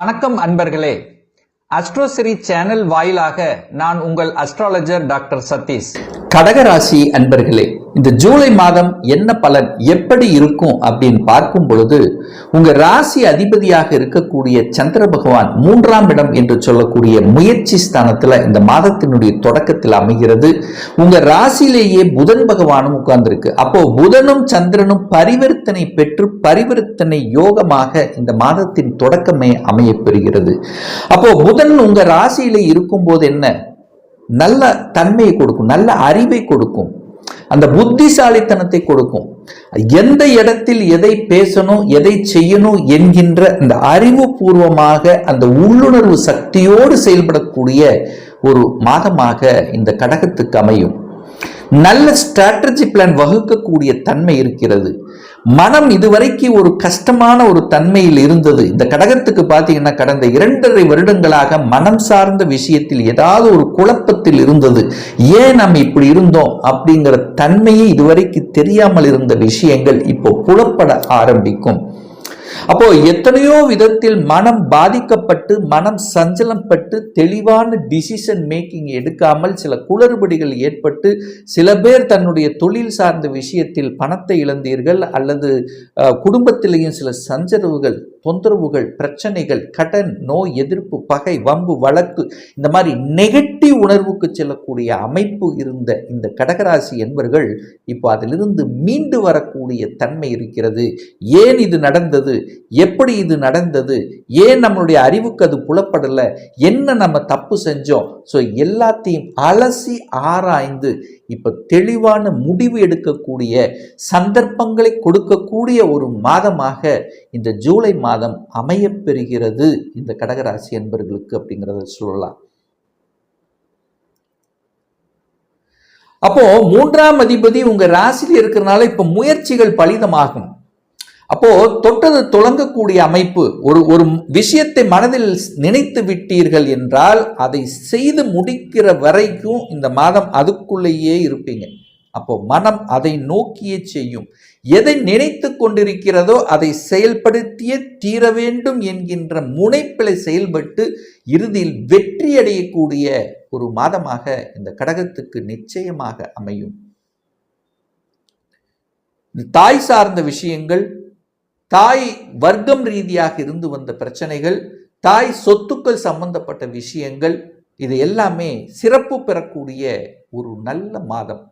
வணக்கம் அன்பர்களே. அஸ்ட்ரோசிரி சேனல் வாயிலாக நான் உங்கள் அஸ்ட்ராலஜர் டாக்டர் சதீஷ். கடகராசி அன்பர்களே இந்த ஜூலை மாதம் என்ன பலன் எப்படி இருக்கும் அப்படின்னு பார்க்கும் பொழுது உங்க ராசி அதிபதியாக இருக்கக்கூடிய சந்திர பகவான் மூன்றாம் இடம் என்று சொல்லக்கூடிய முயற்சி ஸ்தானத்துல இந்த மாதத்தினுடைய தொடக்கத்தில் அமைகிறது. உங்க ராசியிலேயே புதன் பகவானும் உட்கார்ந்திருக்கு. அப்போ புதனும் சந்திரனும் பரிவர்த்தனை பெற்று பரிவர்த்தனை யோகமாக இந்த மாதத்தின் தொடக்கமே அமைய பெறுகிறது அப்போ புதன் உங்க ராசியில இருக்கும்போது என்ன? நல்ல தன்மையை கொடுக்கும் நல்ல அறிவை கொடுக்கும். அந்த புத்திசாலித்தனத்தை கொடுக்கும். எந்த இடத்தில் எதை பேசணும் எதை செய்யணும் என்கின்ற அந்த அறிவுபூர்வமாக அந்த உள்ளுணர்வு சக்தியோடு செயல்படக்கூடிய ஒரு மாதமாக இந்த கடகத்துக்கு அமையும். நல்ல ஸ்ட்ராட்டஜி பிளான் வகுக்கக்கூடிய தன்மை இருக்கிறது. மனம் இதுவரைக்கு ஒரு கஷ்டமான ஒரு தன்மையில் இருந்தது. இந்த கடகத்துக்கு பார்த்தீங்கன்னா கடந்த இரண்டரை வருடங்களாக மனம் சார்ந்த விஷயத்தில் ஏதாவது ஒரு குழப்பத்தில் இருந்தது. ஏன் நம்ம இப்படி இருந்தோம் அப்படிங்கிற தன்மையே இதுவரைக்கு தெரியாமல் இருந்த விஷயங்கள் இப்போ புலப்பட ஆரம்பிக்கும். அப்போ எத்தனையோ விதத்தில் மனம் பாதிக்கப்பட்டு மனம் சஞ்சலப்பட்டு தெளிவான டிசிஷன் மேக்கிங் எடுக்காமல் சில குளறுபடிகள் ஏற்பட்டு சில பேர் தன்னுடைய தொழில் சார்ந்த விஷயத்தில் பணத்தை இழந்தீர்கள் அல்லது குடும்பத்திலேயும் சில சஞ்சரவுகள் தொந்தரவுகள் பிரச்சனைகள் கடன் நோய் எதிர்ப்பு பகை வம்பு வழக்கு இந்த மாதிரி நெகட்டிவ் உணர்வுக்கு செல்லக்கூடிய அமைப்பு இருந்த இந்த கடகராசி என்பர்கள் இப்போ அதிலிருந்து மீண்டு வரக்கூடிய தன்மை இருக்கிறது. ஏன் இது நடந்தது? எப்படி இது நடந்தது? ஏன் நம்மளுடைய அறிவுக்கு அது புலப்படலை? என்ன நம்ம தப்பு செஞ்சோம்? ஸோ எல்லாத்தையும் அலசி ஆராய்ந்து இப்போ தெளிவான முடிவு எடுக்கக்கூடிய சந்தர்ப்பங்களை கொடுக்கக்கூடிய ஒரு மாதமாக இந்த ஜூலை மாதம் அமையப் பெறுகிறது இந்த கடகராசி என்பர்களுக்கு அப்படிங்கிறத சொல்லலாம். அப்போ மூன்றாம் அதிபதி உங்க ராசியில் இருக்கிறனால இப்ப முயற்சிகள் பலிதமாகும். அப்போ தொட்டது துளங்கக்கூடிய அமைப்பு ஒரு ஒரு விஷயத்தை மனதில் நினைத்து விட்டீர்கள் என்றால் அதை செய்து முடிக்கிற வரைக்கும் இந்த மாதம் அதுக்குள்ளேயே இருப்பீங்க. அப்போ மனம் அதை நோக்கியே செய்யும். எதை நினைத்து கொண்டிருக்கிறதோ அதை செயல்படுத்தியே தீர வேண்டும் என்கின்ற முனைப்பிலை செயல்பட்டு இறுதியில் வெற்றி அடையக்கூடிய ஒரு மாதமாக இந்த கடகத்துக்கு நிச்சயமாக அமையும். தாய் சார்ந்த விஷயங்கள் தாய் வர்க்கம் ரீதியாக இருந்து வந்த பிரச்சனைகள் தாய் சொத்துக்கள் சம்பந்தப்பட்ட விஷயங்கள் இது எல்லாமே சிறப்பு பெறக்கூடிய ஒரு நல்ல மாதம்.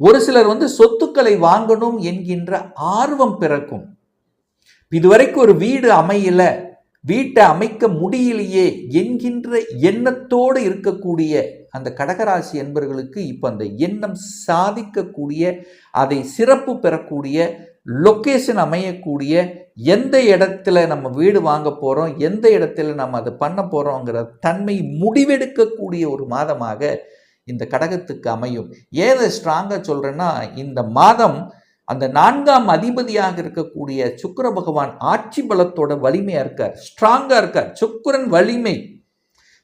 ஒரு சிலர் வந்து சொத்துக்களை வாங்கணும் என்கின்ற ஆர்வம் பிறக்கும். இதுவரைக்கும் ஒரு வீடு அமையல வீட்டை அமைக்க முடியலையே என்கின்ற எண்ணத்தோடு இருக்கக்கூடிய அந்த கடகராசி என்பவர்களுக்கு இப்போ அந்த எண்ணம் சாதிக்கக்கூடிய அதை சிறப்பு பெறக்கூடிய லொக்கேஷன் அமையக்கூடிய எந்த இடத்துல நம்ம வீடு வாங்க போகிறோம் எந்த இடத்துல நம்ம அதை பண்ண போகிறோங்கிற தன்மை முடிவெடுக்கக்கூடிய ஒரு மாதமாக இந்த கடகத்துக்கு அமையும். ஏதை ஸ்ட்ராங்காக சொல்கிறேன்னா இந்த மாதம் அந்த நான்காம் அதிபதியாக இருக்கக்கூடிய சுக்கிர பகவான் ஆட்சி பலத்தோட வலிமையாக இருக்கார். ஸ்ட்ராங்காக இருக்கார். சுக்கரன் வலிமை.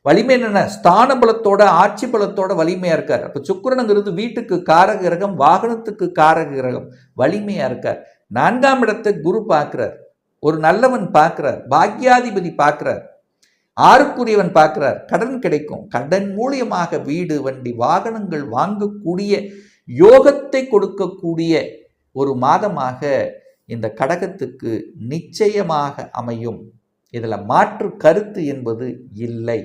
வலிமை என்னென்ன ஸ்தான பலத்தோட ஆட்சி பலத்தோட வலிமையாக இருக்கார். அப்போ சுக்கிரனுங்கிறது வீட்டுக்கு காரக கிரகம் வாகனத்துக்கு காரக கிரகம் வலிமையாக இருக்கார். நான்காம் இடத்தை குரு பார்க்குறார். ஒரு நல்லவன் பார்க்குறார். பாக்யாதிபதி பார்க்குறார். ஆறுக்குரியவன் பார்க்கிறார் கடன் கிடைக்கும். கடன் மூலியமாக வீடு வண்டி வாகனங்கள் வாங்கக்கூடிய யோகத்தை கொடுக்கக்கூடிய ஒரு மாதமாக இந்த கடகத்துக்கு நிச்சயமாக அமையும். இதில் மாற்று கருத்து என்பது இல்லை.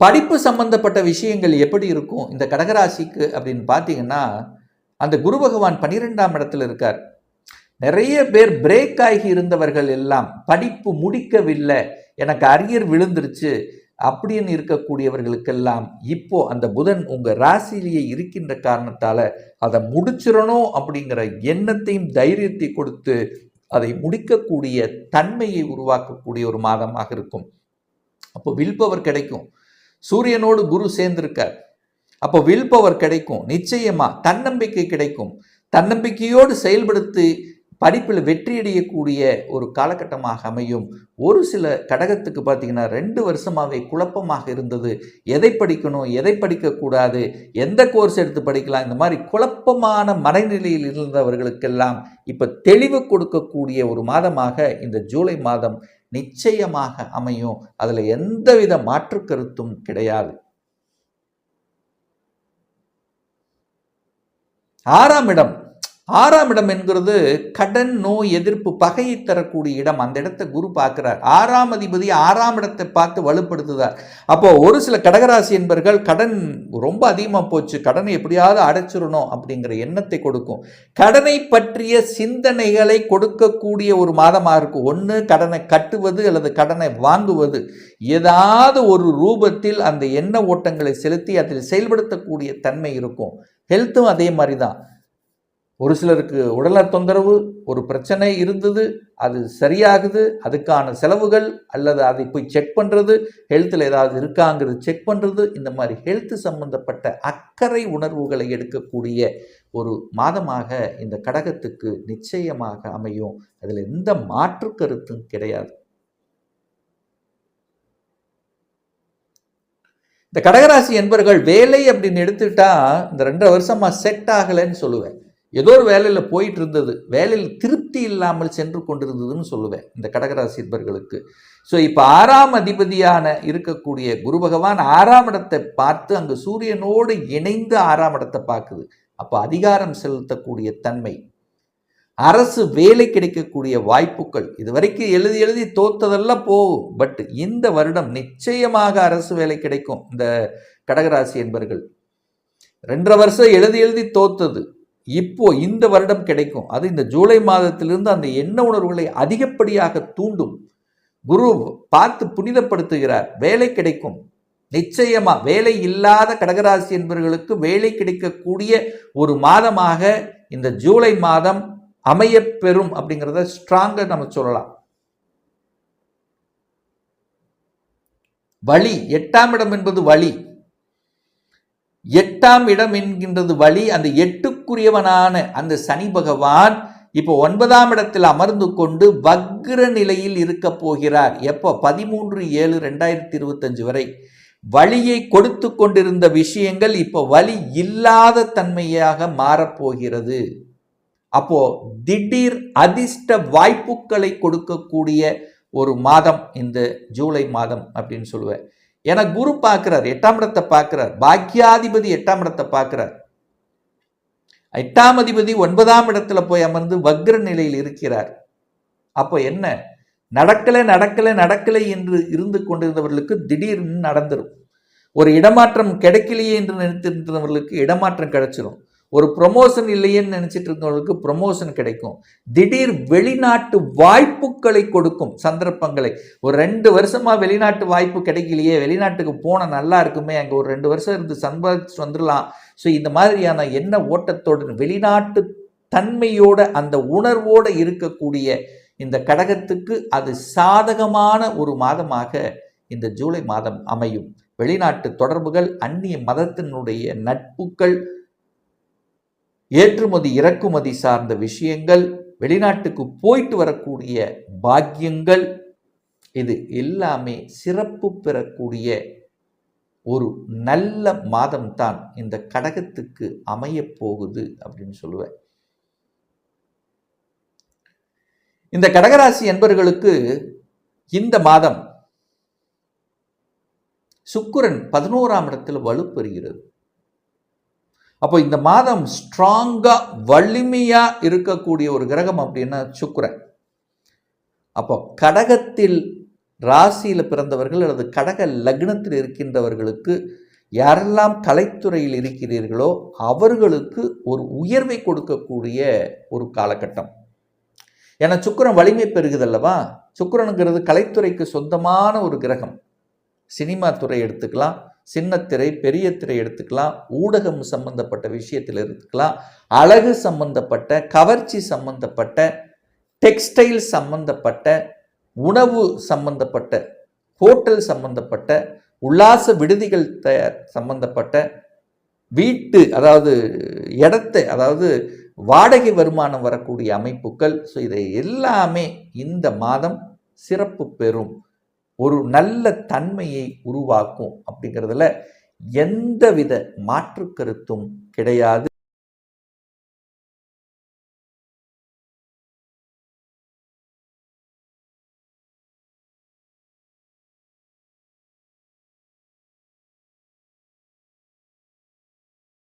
படிப்பு சம்பந்தப்பட்ட விஷயங்கள் எப்படி இருக்கும்? இந்த கடகராசிக்கு அப்படின்னு பார்த்தீங்கன்னா அந்த குரு பகவான் பன்னிரெண்டாம் இடத்துல இருக்கார். நிறைய பேர் பிரேக் ஆகி இருந்தவர்கள் எல்லாம் படிப்பு முடிக்கவில்லை. எனக்கு அரியர் விழுந்துருச்சு அப்படின்னு இருக்கக்கூடியவர்களுக்கெல்லாம் இப்போ அந்த புதன் உங்க ராசியிலேயே இருக்கின்ற காரணத்தால அதை முடிச்சிடணும் அப்படிங்கிற எண்ணத்தையும் தைரியத்தை கொடுத்து அதை முடிக்கக்கூடிய தன்மையை உருவாக்கக்கூடிய ஒரு மாதமாக இருக்கும். அப்போ வில் பவர் கிடைக்கும். சூரியனோடு குரு சேர்ந்திருக்கார். அப்போ வில் பவர் கிடைக்கும். நிச்சயமா தன்னம்பிக்கை கிடைக்கும். தன்னம்பிக்கையோடு செயல்படுத்தி படிப்பில் வெற்றியடையக்கூடிய ஒரு காலகட்டமாக அமையும். ஒரு சில கடகத்துக்கு பார்த்தீங்கன்னா ரெண்டு வருஷமாகவே குழப்பமாக இருந்தது. எதை படிக்கணும் எதை படிக்கக்கூடாது எந்த கோர்ஸ் எடுத்து படிக்கலாம் இந்த மாதிரி குழப்பமான மனநிலையில் இருந்தவர்களுக்கெல்லாம் இப்போ தெளிவு கொடுக்கக்கூடிய ஒரு மாதமாக இந்த ஜூலை மாதம் நிச்சயமாக அமையும். அதில் எந்தவித மாற்று கருத்தும் கிடையாது. ஆறாம் இடம். ஆறாம் இடம் என்கிறது கடன் நோய் எதிர்ப்பு பகையை தரக்கூடிய இடம். அந்த இடத்தை குரு பார்க்கிறார். ஆறாம் அதிபதி ஆறாம் இடத்தை பார்த்து வலுப்படுத்துதார் அப்போ ஒரு சில கடகராசி என்பர்கள் கடன் ரொம்ப அதிகமாக போச்சு. கடனை எப்படியாவது அடைச்சிடணும் அப்படிங்கிற எண்ணத்தை கொடுக்கும். கடனை பற்றிய சிந்தனைகளை கொடுக்கக்கூடிய ஒரு மாதமாக இருக்கும் ஒன்று கடனை கட்டுவது அல்லது கடனை வாங்குவது. ஏதாவது ஒரு ரூபத்தில் அந்த எண்ண ஓட்டங்களை செலுத்தி அதில் செயல்படுத்தக்கூடிய தன்மை இருக்கும். ஹெல்த்தும் அதே மாதிரி தான். ஒரு சிலருக்கு உடல தொந்தரவு ஒரு பிரச்சனை இருந்தது அது சரியாகுது அதுக்கான செலவுகள் அல்லது அதை போய் செக் பண்ணுறது ஹெல்த்தில் ஏதாவது இருக்காங்கிறது செக் பண்ணுறது இந்த மாதிரி ஹெல்த் சம்பந்தப்பட்ட அக்கறை உணர்வுகளை எடுக்கக்கூடிய ஒரு மாதமாக இந்த கடகத்துக்கு நிச்சயமாக அமையும். அதில் எந்த மாற்று கருத்தும் கிடையாது. இந்த கடகராசி என்பர்கள் வேலை அப்படின்னு எடுத்துட்டா இந்த ரெண்டரை வருஷமா செட் ஆகலைன்னு சொல்லுவேன். ஏதோ ஒரு வேலையில் போயிட்டு இருந்தது வேலையில் திருப்தி இல்லாமல் சென்று கொண்டிருந்ததுன்னு சொல்லுவேன் இந்த கடகராசி என்பர்களுக்கு ஸோ இப்போ ஆறாம் அதிபதியான இருக்கக்கூடிய குரு பகவான் ஆறாம் இடத்தை பார்த்து அங்கு சூரியனோடு இணைந்து ஆறாம் இடத்தை பார்க்குது. அப்போ அதிகாரம் செலுத்தக்கூடிய தன்மை அரசு வேலை கிடைக்கக்கூடிய வாய்ப்புகள் இது வரைக்கும் எழுதி எழுதி தோத்ததெல்லாம் போகும். பட் இந்த வருடம் நிச்சயமாக அரசு வேலை கிடைக்கும் இந்த கடகராசி என்பர்கள். ரெண்டரை வருஷம் எழுதி எழுதி தோத்தது. இப்போ இந்த வருடம் கிடைக்கும். அது இந்த ஜூலை மாதத்திலிருந்து அந்த எண்ண உணர்வுகளை அதிகப்படியாக தூண்டும். குரு பார்த்து புனிதப்படுத்துகிறார். வேலை கிடைக்கும். நிச்சயமா வேலை இல்லாத கடகராசி என்பவர்களுக்கு வேலை கிடைக்கக்கூடிய ஒரு மாதமாக இந்த ஜூலை மாதம் அமையப்பெறும் அப்படிங்கிறத ஸ்ட்ராங்காக நம்ம சொல்லலாம். வழி எட்டாம் இடம் என்பது வழி எட்டாம் இடம் என்கின்றது வழி அந்த எட்டுக்குரியவனான அந்த சனி பகவான் இப்போ ஒன்பதாம் இடத்தில் அமர்ந்து கொண்டு வக்ர நிலையில் இருக்க போகிறார். எப்போ? பதிமூன்று ஏழு ரெண்டாயிரத்தி இருபத்தஞ்சு வரை. வழியை கொடுத்து கொண்டிருந்த விஷயங்கள் இப்போ வழி இல்லாத தன்மையாக மாறப்போகிறது அப்போ திடீர் அதிர்ஷ்ட வாய்ப்புகளை கொடுக்கக்கூடிய ஒரு மாதம் இந்த ஜூலை மாதம் அப்படின்னு சொல்லுவேன். ஏன்னா குரு பார்க்கிறார் எட்டாம் இடத்தை பார்க்கிறார் பாக்கியாதிபதி எட்டாம் இடத்தை பார்க்கிறார். எட்டாம் அதிபதி ஒன்பதாம் இடத்துல போய் அமர்ந்து வக்ர நிலையில் இருக்கிறார். அப்போ என்ன? நடக்கலை நடக்கலை நடக்கலை என்று இருந்து கொண்டிருந்தவர்களுக்கு திடீர்னு நடந்துடும் ஒரு இடமாற்றம் கிடைக்கலையே என்று நினைத்திருந்தவர்களுக்கு இடமாற்றம் கிடைச்சிரும். ஒரு ப்ரொமோஷன் இல்லையேன்னு நினச்சிட்டு இருந்தவங்களுக்கு ப்ரொமோஷன் கிடைக்கும். திடீர் வெளிநாட்டு வாய்ப்புகளை கொடுக்கும் சந்தர்ப்பங்களை. ஒரு ரெண்டு வருஷமாக வெளிநாட்டு வாய்ப்பு கிடைக்கலையே வெளிநாட்டுக்கு போன நல்லா இருக்குமே அங்கே ஒரு ரெண்டு வருஷம் இருந்து சம்பாதிச்சு வந்துடலாம். ஸோ இந்த மாதிரியான என்ன ஓட்டத்தோடு வெளிநாட்டு தன்மையோட அந்த உணர்வோடு இருக்கக்கூடிய இந்த கடகத்துக்கு அது சாதகமான ஒரு மாதமாக இந்த ஜூலை மாதம் அமையும். வெளிநாட்டு தொடர்புகள் அந்நிய மதத்தினுடைய நட்புகள் ஏற்றுமதி இறக்குமதி சார்ந்த விஷயங்கள் வெளிநாட்டுக்கு போயிட்டு வரக்கூடிய பாக்கியங்கள் இது எல்லாமே சிறப்பு பெறக்கூடிய ஒரு நல்ல மாதம்தான் இந்த கடகத்துக்கு அமையப் போகுது அப்படின்னு சொல்லுவேன். இந்த கடகராசி என்பவர்களுக்கு இந்த மாதம் சுக்கிரன் பதினோராம் இடத்தில் வலுப்பெறுகிறது. அப்போ இந்த மாதம் ஸ்ட்ராங்காக வலிமையாக இருக்கக்கூடிய ஒரு கிரகம் அப்படின்னா சுக்கிரன். அப்போ கடகத்தில் ராசியில் பிறந்தவர்கள் அல்லது கடக லக்னத்தில் இருக்கின்றவர்களுக்கு யாரெல்லாம் கலைத்துறையில் இருக்கிறீர்களோ அவர்களுக்கு ஒரு உயர்வை கொடுக்கக்கூடிய ஒரு காலகட்டம். ஏன்னா சுக்கிரன் வலிமை பெறுகுதல்லவா சுக்கரனுங்கிறது கலைத்துறைக்கு சொந்தமான ஒரு கிரகம். சினிமா துறை எடுத்துக்கலாம். சின்னத்திரை பெரிய திரை எடுத்துக்கலாம். ஊடகம் சம்பந்தப்பட்ட விஷயத்தில் எடுத்துக்கலாம். அழகு சம்பந்தப்பட்ட கவர்ச்சி சம்பந்தப்பட்ட டெக்ஸ்டைல் சம்பந்தப்பட்ட உணவு சம்பந்தப்பட்ட ஹோட்டல் சம்பந்தப்பட்ட உல்லாச விடுதிகள் தயார் சம்பந்தப்பட்ட வீட்டு அதாவது இடத்தை அதாவது வாடகை வருமானம் வரக்கூடிய அமைப்புகள். ஸோ இதை எல்லாமே இந்த மாதம் சிறப்பு பெறும். ஒரு நல்ல தன்மையை உருவாக்கும் அப்படிங்கிறதுல எந்தவித மாற்று கருத்தும் கிடையாது.